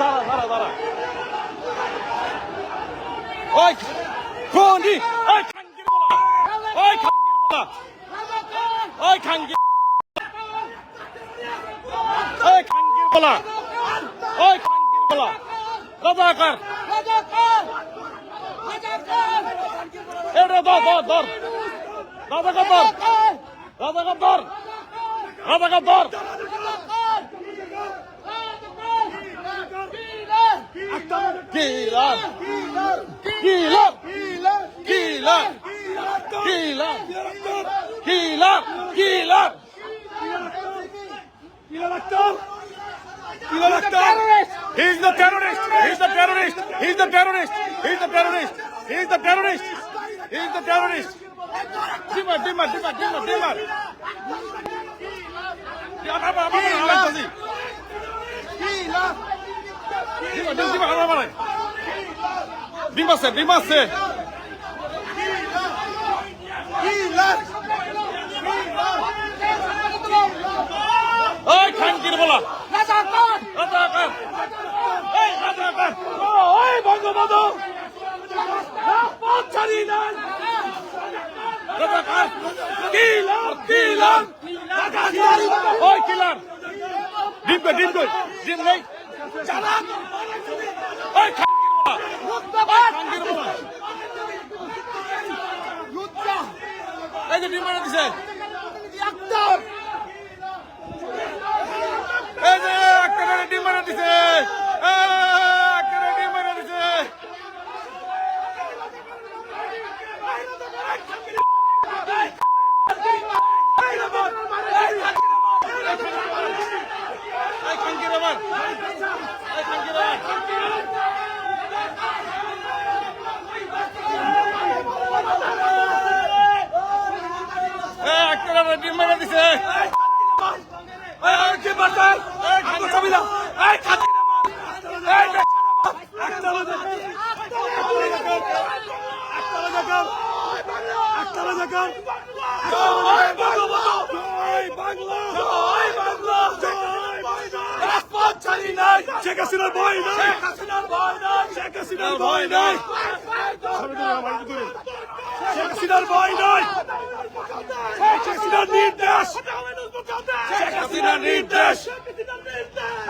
দাঁড়া দাঁড়া দাঁড়া। ওই কোনি ওই খাঙ্কির বলা ওই খাঙ্কির বলা ওই খাঙ্কির ওই খাঙ্কির বলা ওই খাঙ্কির বলা রাজাকার। এটা ধর ধর ধর। রাজাকার ধর রাজাকার ধর রাজাকার ধর। அத்தம் கீழார் கீழார் கீழார் கீழார் கீழார் கீழார் கீழார் إلى الأكتر إلى He's the terrorist He's the terrorist He's the terrorist He's the terrorist He's the terrorist He's the terrorist Dimmer dimmer dimmer dimmer dimmer Ya baba baba baba Dimar, sir, dimar, sir. ওই খানকির বলা ওই বঙ্গবন্ধু রাজপথ ছাড়ি নাই কিলার কিলার ওই কিলার ডিম ডিম ডিম নেই এই যে বানিয়ে দিছে এই যে একটা ডিম বানিয়ে দিছে এ, একটা ডিম বানিয়ে দিছে এই খানকির আমার এই খানকির আমার এ, একটা ডিম বানিয়ে দিছে এই, এই, কি বাঁচান? এই, খানকির ছবি দাও। এই, খানকির আমার। এই, একটা জয় বঙ্গবন্ধু! জয় বাংলা! জয় বাংলা! জয় বাংলা! রাজপথ ছাড়ি নাই! শেখ হাসিনার ভয় নাই! শেখ হাসিনার ভয় নাই! শেখ হাসিনার ভয় নাই! শেখ হাসিনার নির্দেশ! শেখ হাসিনার নির্দেশ!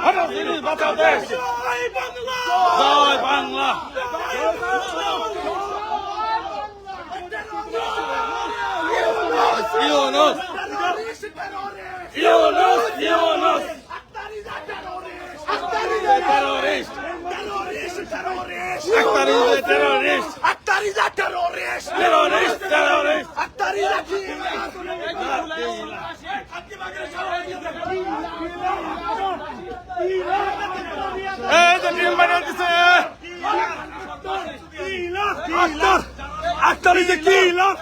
হাসিনা বাঁচাও দেশ! জয় Bangla! Yunus Yunus Yunus terrorist Akhtar is a terrorist terrorist terrorist এই যে ডিম বানিয়ে দিছে Akhtar! Akhtar is a killer!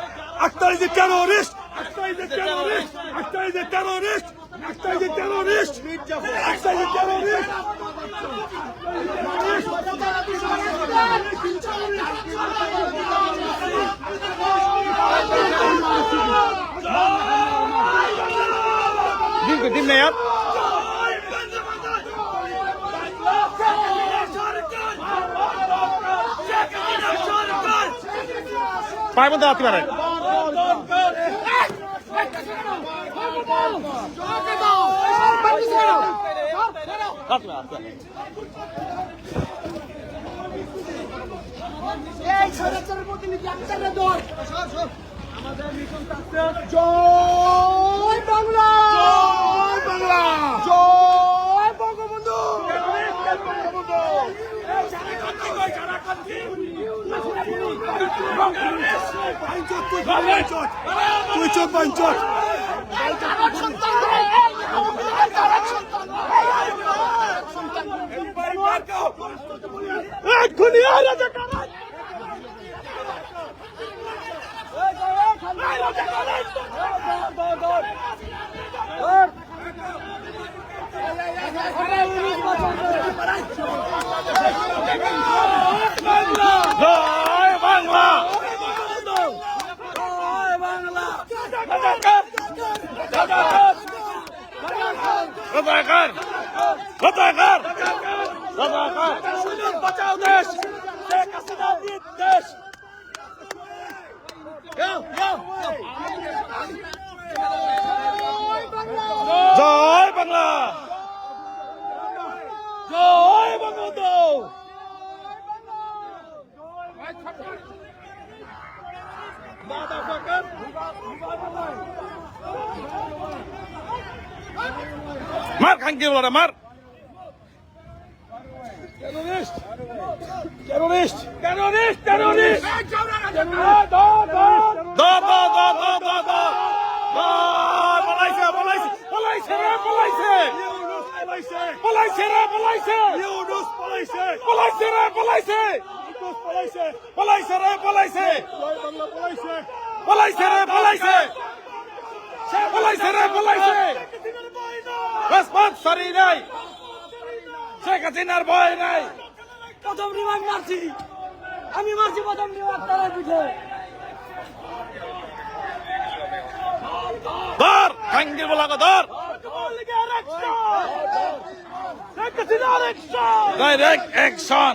Akhtar is a terrorist! Akhtar is a terrorist! Akhtar is a terrorist! Akhtar is a terrorist! Akhtar is a terrorist! ডিম নেই আর পায়ের মধ্যে হাতি মারেন হাত মার, হাত মার। এই স্বৈরাচারের প্রতিনিধি আক্তারের দল। জয় বাংলা জয় বাংলা জয় বঙ্গবন্ধু তুই চোখ বাইঞ্চট এক্ষুনি বাংলা রাজাকার রাজাকার রাজাকার রাজাকার সুযোগ বাঁচাও দেশ শেখ হাসিনা দেশ জয় বাংলা জয় বঙ্গবন্ধু মার খাঙ্কি বলা মার। টেরোরিস্ট টেরোরিস্ট টেরোরিস্ট টেরোরিস্ট পলাইছে রে পলাইছে পলাইছে রে পলাইছে রেসপন্স সরি নাই শেখ হাসিনার ভয় নাই প্রথম রিমান্ড মারছি। আমি মারছি প্রথম রিমান্ড তারা পিঠে ধর খাঙ্গির বলা ধর। অ্যাকশন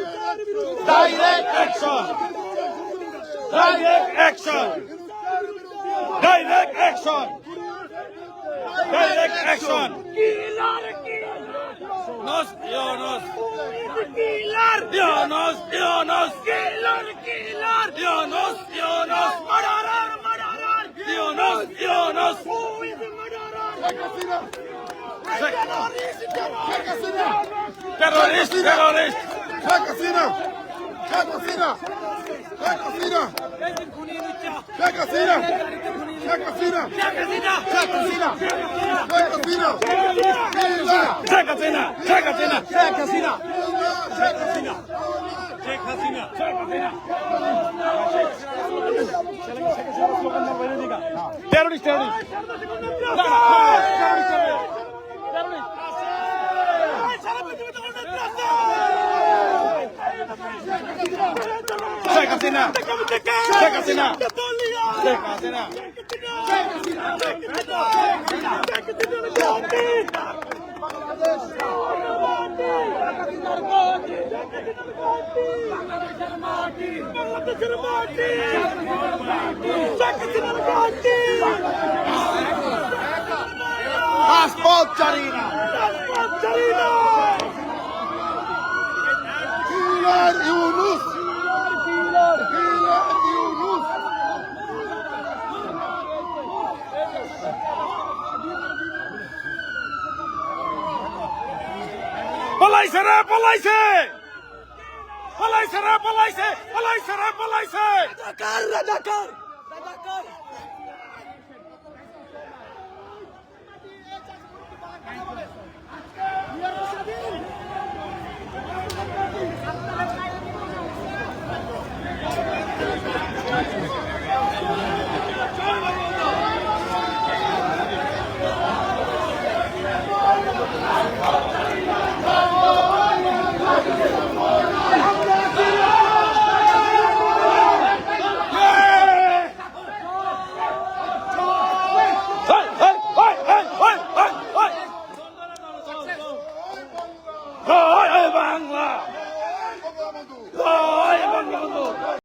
হেই, চুপ কর। জয় Bangla direct action direct action direct action direct action direct action direct action direct action Nos, Dionos. Dionos, Dionos. Dionos, Dionos. Dionos, Dionos. Terrorist, terrorist. Check Hasina! Check Hasina! Check Hasina! Check Hasina! Check Hasina! Check Hasina! Check Hasina! Check Hasina, check Hasina. Sheikh Hasina Check Hasina! Check Hasina, check Hasina. Terrorist, terrorist. Check Hasina. Check Hasina. Check Hasina. Passport Charina! Killer পলাইছে রে পলাইছে! পলাইছে রে পলাইছে পলাইছে রে পলাইছে! রাজাকার রাজাকার! রাজাকার